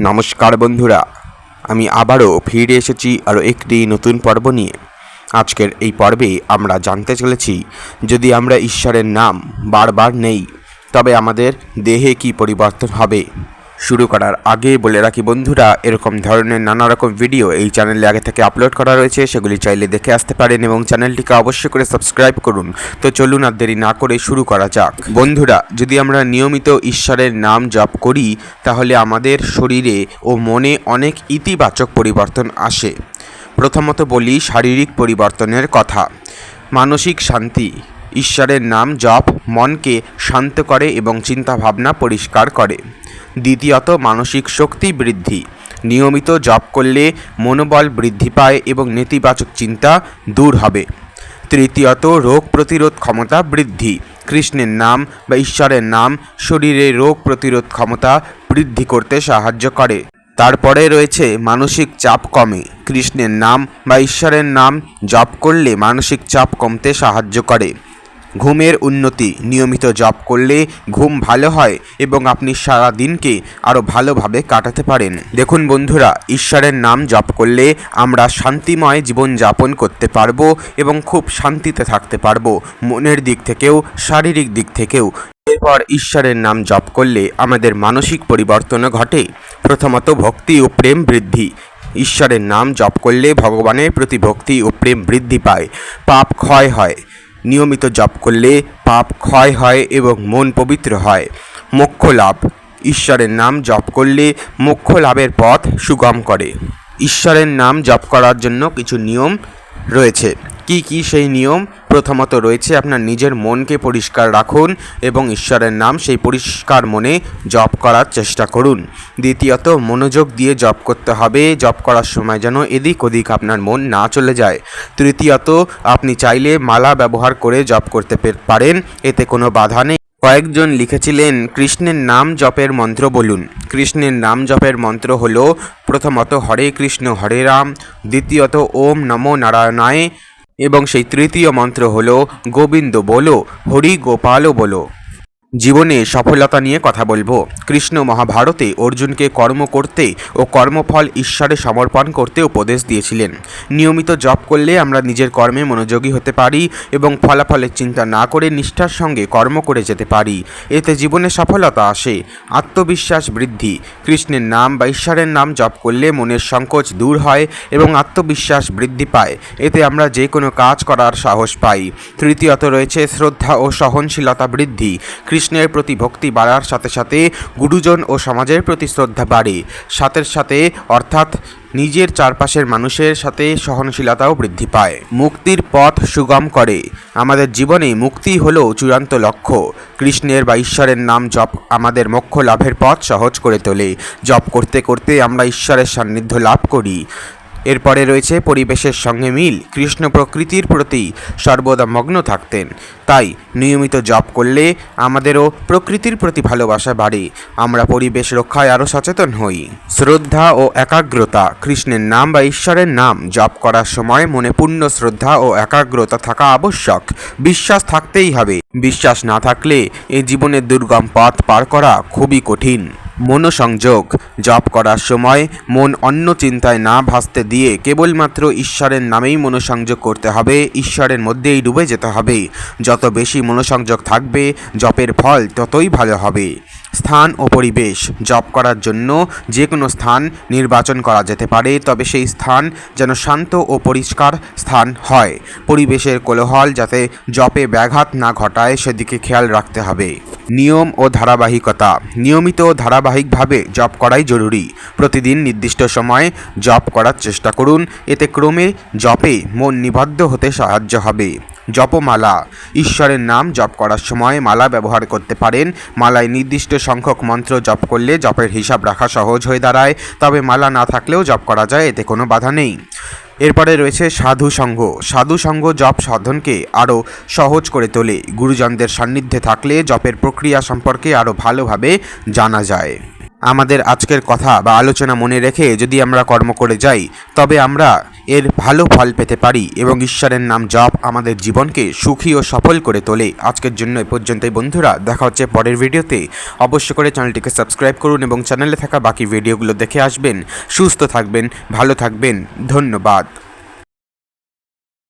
নমস্কার বন্ধুরা, আমি আবারও ফিরে এসেছি আরও একটি নতুন পর্ব নিয়ে। আজকের এই পর্বে আমরা জানতে চলেছি, যদি আমরা ঈশ্বরের নাম বারবার নেই, তবে আমাদের দেহে কি পরিবর্তন হবে? শুরু করার আগে বলে রাখি বন্ধুরা, এরকম ধরনের নানা রকম ভিডিও এই চ্যানেলে আগে থেকে আপলোড করা রয়েছে। সেগুলি চাইলে দেখে আসতে পারেন এবং চ্যানেলটিকে অবশ্যই করে সাবস্ক্রাইব করুন। তো চলুন আর দেরি না করে শুরু করা যাক। বন্ধুরা, যদি আমরা নিয়মিত ঈশ্বরের নাম জপ করি, তাহলে আমাদের শরীরে ও মনে অনেক ইতিবাচক পরিবর্তন আসে। প্রথমত বলি শারীরিক পরিবর্তনের কথা। মানসিক শান্তি। ঈশ্বরের নাম জপ মনকে শান্ত করে এবং চিন্তাভাবনা পরিষ্কার করে। দ্বিতীয়ত, মানসিক শক্তি বৃদ্ধি। নিয়মিত জপ করলে মনোবল বৃদ্ধি পায় এবং নেতিবাচক চিন্তা দূর হবে। তৃতীয়ত, রোগ প্রতিরোধ ক্ষমতা বৃদ্ধি। কৃষ্ণের নাম বা ঈশ্বরের নাম শরীরে রোগ প্রতিরোধ ক্ষমতা বৃদ্ধি করতে সাহায্য করে। তারপরে রয়েছে, মানসিক চাপ কমে। কৃষ্ণের নাম বা ঈশ্বরের নাম জপ করলে মানসিক চাপ কমতে সাহায্য করে। ঘুমের উন্নতি, নিয়মিত জপ করলে ঘুম ভালো হয় এবং আপনি সারা দিনকে আরও ভালোভাবে কাটাতে পারেন। দেখুন বন্ধুরা, ঈশ্বরের নাম জপ করলে আমরা শান্তিময় জীবন যাপন করতে পারব এবং খুব শান্তিতে থাকতে পারব, মনের দিক থেকেও, শারীরিক দিক থেকেও। এরপর ঈশ্বরের নাম জপ করলে আমাদের মানসিক পরিবর্তনও ঘটে। প্রথমত ভক্তি ও প্রেম বৃদ্ধি। ঈশ্বরের নাম জপ করলে ভগবানের প্রতি ভক্তি ও প্রেম বৃদ্ধি পায়। পাপ ক্ষয় হয়। নিয়মিত জপ করলে পাপ ক্ষয় হয় এবং মন পবিত্র হয়। মোক্ষ লাভ। ঈশ্বরের নাম জপ করলে মোক্ষ লাভের পথ সুগম করে। ঈশ্বরের নাম জপ করার জন্য কিছু নিয়ম রয়েছে। কি কি সেই নিয়ম? প্রথমত রয়েছে আপনার নিজের মনকে পরিষ্কার রাখুন এবং ঈশ্বরের নাম সেই পরিষ্কার মনে জপ করার চেষ্টা করুন। দ্বিতীয়ত, মনোযোগ দিয়ে জপ করতে হবে। জপ করার সময় যেন এদিক ওদিক আপনার মন না চলে যায়। তৃতীয়ত, আপনি চাইলে মালা ব্যবহার করে জপ করতে পারেন। এতে কোনো বাধা নেই। কয়েকজন লিখেছিলেন, কৃষ্ণের নাম জপের মন্ত্র বলুন। কৃষ্ণের নাম জপের মন্ত্র হল, প্রথমত হরে কৃষ্ণ হরে রাম, দ্বিতীয়ত ওম নমো নারায়ণায় এবং সেই তৃতীয় মন্ত্র হল গোবিন্দ বলো হরি গোপালও বলো। জীবনে সফলতা নিয়ে কথা বলব। কৃষ্ণ মহাভারতে অর্জুনকে কর্ম করতে ও কর্মফল ঈশ্বরে সমর্পণ করতে উপদেশ দিয়েছিলেন। নিয়মিত জপ করলে আমরা নিজের কর্মে মনোযোগী হতে পারি এবং ফলাফলের চিন্তা না করে নিষ্ঠার সঙ্গে কর্ম করে যেতে পারি। এতে জীবনে সফলতা আসে। আত্মবিশ্বাস বৃদ্ধি। কৃষ্ণের নাম বা ঈশ্বরের নাম জপ করলে মনের সংকোচ দূর হয় এবং আত্মবিশ্বাস বৃদ্ধি পায়। এতে আমরা যে কোনো কাজ করার সাহস পাই। তৃতীয়ত রয়েছে শ্রদ্ধা ও সহনশীলতা বৃদ্ধি। কৃষ্ণের প্রতি ভক্তি বাড়ার সাথে সাথে গুরুজন ও সমাজের প্রতি শ্রদ্ধা বাড়ে। সাথে সাথে, অর্থাৎ নিজের চারপাশের মানুষের সাথে সহনশীলতাও বৃদ্ধি পায়। মুক্তির পথ সুগম করে। আমাদের জীবনে মুক্তি হল চূড়ান্ত লক্ষ্য। কৃষ্ণের বা ঈশ্বরের নাম জপ আমাদের মোক্ষ লাভের পথ সহজ করে তোলে। জপ করতে করতে আমরা ঈশ্বরের সান্নিধ্য লাভ করি। এরপরে রয়েছে পরিবেশের সঙ্গে মিল, কৃষ্ণ প্রকৃতির প্রতি সর্বদা মগ্ন থাকতেন। তাই নিয়মিত জপ করলে আমাদেরও প্রকৃতির প্রতি ভালোবাসা বাড়ে। আমরা পরিবেশ রক্ষায় আরও সচেতন হই। শ্রদ্ধা ও একাগ্রতা, কৃষ্ণের নাম বা ঈশ্বরের নাম জপ করার সময় মনে পূর্ণ শ্রদ্ধা ও একাগ্রতা থাকা আবশ্যক। বিশ্বাস থাকতেই হবে। বিশ্বাস না থাকলে এই জীবনের দুর্গম পথ পার করা খুবই কঠিন। মনোসংযোগ। জপ করার সময় মন অন্য চিন্তায় না ভাসতে দিয়ে কেবলমাত্র ঈশ্বরের নামেই মনোসংযোগ করতে হবে, ঈশ্বরের মধ্যেই ডুবে যেতে হবে। যত বেশি মনোসংযোগ থাকবে, জপের ফল ততই ভালো হবে। স্থান ও পরিবেশ। জপ করার জন্য যে কোনো স্থান নির্বাচন করা যেতে পারে, তবে সেই স্থান যেন শান্ত ও পরিষ্কার স্থান হয়। পরিবেশের কোলাহল যাতে জপে ব্যাঘাত না ঘটায়, সেদিকে খেয়াল রাখতে হবে। নিয়ম ও ধারাবাহিকতা। নিয়মিত ও ধারাবাহিকভাবে জপ করাই জরুরি। প্রতিদিন নির্দিষ্ট সময়ে জপ করার চেষ্টা করুন। এতে ক্রমে জপে মন নিবদ্ধ হতে সাহায্য হবে। জপমালা। ঈশ্বরের নাম জপ করার সময় মালা ব্যবহার করতে পারেন। মালায় নির্দিষ্ট সংখ্যক মন্ত্র জপ করলে জপের হিসাব রাখা সহজ হয়ে দাঁড়ায়। তবে মালা না থাকলেও জপ করা যায়, এতে কোনো বাধা নেই। এরপরে রয়েছে সাধু সংঘ। সাধু সংঘ জপ সাধনকে আরও সহজ করে তোলে। গুরুজনদের সান্নিধ্যে থাকলে জপের প্রক্রিয়া সম্পর্কে আরও ভালোভাবে জানা যায়। আমাদের আজকের কথা বা আলোচনা মনে রেখে যদি আমরা কর্ম করে যাই, তবে আমরা এর ভালো ফল পেতে পারি এবং ঈশ্বরের নাম জপ আমাদের জীবনকে সুখী ও সফল করে তোলে। আজকের জন্য এ পর্যন্তই বন্ধুরা। দেখা হচ্ছে পরের ভিডিওতে। অবশ্য করে চ্যানেলটিকে সাবস্ক্রাইব করুন এবং চ্যানেলে থাকা বাকি ভিডিওগুলো দেখে আসবেন। সুস্থ থাকবেন, ভালো থাকবেন। ধন্যবাদ।